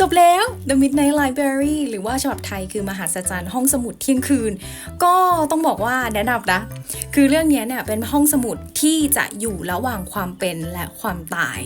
จบแล้ว The Midnight Library หรือว่าฉบับไทยคือมหาสจรรย์ห้องสมุดเที่ยงคืน ก็ต้องบอกว่าแนะนำนะ คือเรื่องนี้เนี่ยเป็นห้องสมุดที่จะอยู่ระหว่างความเป็นและความตาย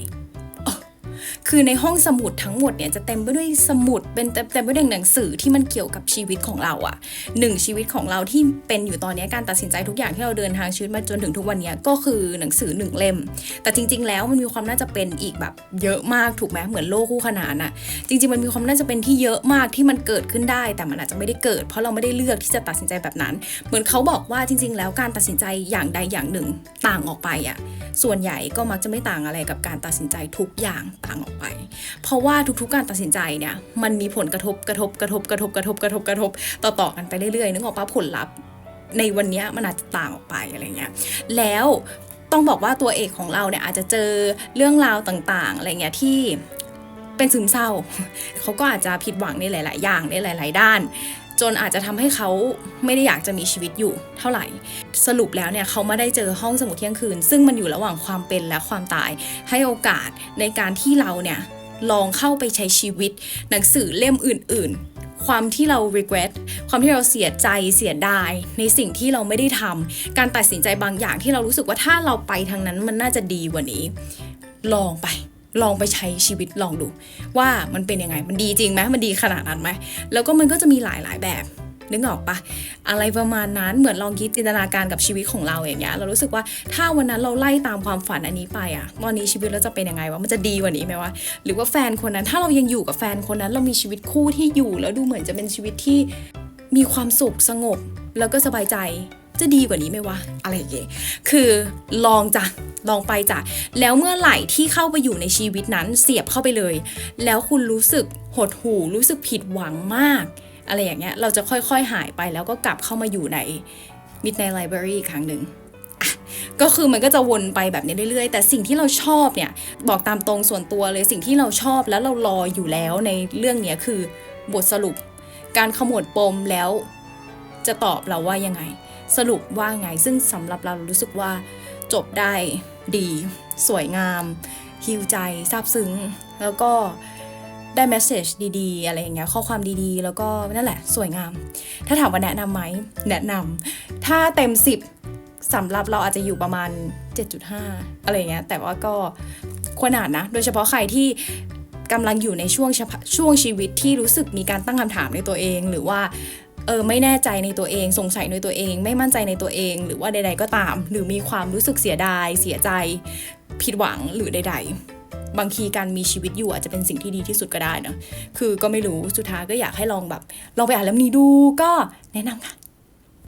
คือในห้องสมุดทั้งหมดเนี่ยจะเต็มไปด้วยสมุดเป็นเต็มเต็มไปด้วยหนังสือที่มันเกี่ยวกับชีวิตของเราอะหนึ่งชีวิตของเราที่เป็นอยู่ตอนนี้การตัดสินใจทุกอย่างที่เราเดินทางชีวิตมาจนถึงทุกวันนี้ก็คือหนังสือหนึ่งเล่ม แต่จริง ๆ แล้วมันมีความน่าจะเป็นอีกแบบเยอะมากถูกไหมเหมือนโลกคู่ขนานอะจริง ๆ มันมีความน่าจะเป็นที่เยอะมากที่มันเกิดขึ้นได้ แต่มันอาจจะไม่ได้เกิด เพราะเราไม่ได้เลือกที่จะตัดสินใจแบบนั้น เหมือนเขาบอกว่าจริง ๆ แล้วการตัดสินใจอย่างใดอย่างหนึ่งต่างออกไปอะส่วนใหญ่ก็มักจะไม่ต่างอะไรกับการตัดสินใจทุกอย่างตางออกไป เพราะว่าทุกๆการตัดสินใจเนี่ยมันมีผลกระทบกระทบกระทบกระทบกระทบกระทบกระทบต่อๆกันไปเรื่อยๆนึกออกปะผลลัพธ์ในวันเนี้ยมันอาจจะต่างออกไปอะไรเงี้ย แล้วต้องบอกว่าตัวเอกของเราเนี่ยอาจจะเจอเรื่องราวต่างๆอะไรเงี้ยที่เป็นซึมเศร้า เขาก็อาจจะผิดหวังในหลาย ๆ อย่างในหลาย ๆ ด้าน จนอาจจะทำให้เขาไม่ได้อยากจะมีชีวิตอยู่เท่าไหร่ สรุปแล้วเนี่ยเขาไมาได้เจอห้องสมุดเที่ยงคืน ซึ่งมันอยู่ระหว่างความเป็นและความตาย ให้โอกาสในการที่เราเนี่ยลองเข้าไปใช้ชีวิต หนังสือเล่มอื่น ๆความที่เรา regret ความที่เราเสียใจเสียดาย ในสิ่งที่เราไม่ได้ทำการตัดสินใจบางอย่างที่เรารู้สึกว่าถ้าเราไปทางนั้นมันน่าจะดีกว่านี้ ลองไป ลองไปใช้ชีวิตลองดู ว่ามันเป็นยังไง มันดีจริงไหมมันดีขนาดนั้นไหมแล้วก็มันก็จะมีหลายๆแบบนึกออกปะอะไรประมาณนั้นเหมือนลองคิดจินตนาการกับชีวิตของเราอย่างเงี้ยเรารู้สึกว่าถ้าวันนั้นเราไล่ตามความฝันอันนี้ไปอะตอนนี้ชีวิตเราจะเป็นยังไงวะมันจะดีกว่านี้ไหมวะหรือว่าแฟนคนนั้นถ้าเรายังอยู่กับแฟนคนนั้นเรามีชีวิตคู่ที่อยู่แล้วดูเหมือนจะเป็นชีวิตที่มีความสุขสงบแล้วก็สบายใจ จะดีกว่านี้ไหมวะ อะไรอย่างเงี้ยคือลองจ้ะลองไปจ้ะแล้วเมื่อไหร่ที่เข้าไปอยู่ในชีวิตนั้นเสียบเข้าไปเลย แล้วคุณรู้สึกหดหู่รู้สึกผิดหวังมาก อะไรอย่างเงี้ยเราจะค่อยๆหายไปแล้วก็กลับเข้ามาอยู่ใน Midnight Library อีกครั้งหนึ่งก็คือมันก็จะวนไปแบบนี้เรื่อยๆ แต่สิ่งที่เราชอบเนี่ยบอกตามตรงส่วนตัวเลยสิ่งที่เราชอบแล้วเรารออยู่แล้วในเรื่องเนี้ยคือบทสรุป การขมวดปมแล้วจะตอบเราว่ายังไง สรุปว่าไง ซึ่งสำหรับเรารู้สึกว่าจบได้ดี สวยงามฮิวใจซาบซึ้ง แล้วก็ได้เมสเซจดีๆ อะไรอย่างเงี้ยข้อความดีๆ แล้วก็นั่นแหละ สวยงาม ถ้าถามว่าแนะนำไหมแนะนำถ้าเต็ม 10สำหรับเราอาจจะอยู่ประมาณ 7.5 อะไรอย่างเงี้ยแต่ว่าก็ควรอ่านนะ โดยเฉพาะใครที่กำลังอยู่ในช่วงช่วงชีวิตที่รู้สึกมีการตั้งคำถามในตัวเอง หรือว่า เออไม่แน่ใจในตัวเองสงสัยในตัวเอง ไม่มั่นใจในตัวเอง หรือว่าใด ๆ ก็ตาม หรือมีความรู้สึกเสียดาย เสียใจ ผิดหวังหรือใด ๆ บางทีการมีชีวิตอยู่อาจจะเป็นสิ่งที่ดีที่สุดก็ได้นะคือก็ไม่รู้สุดท้ายก็อยากให้ลองแบบ ลองไปอ่านเล่มนี้ดูก็แนะนำค่ะ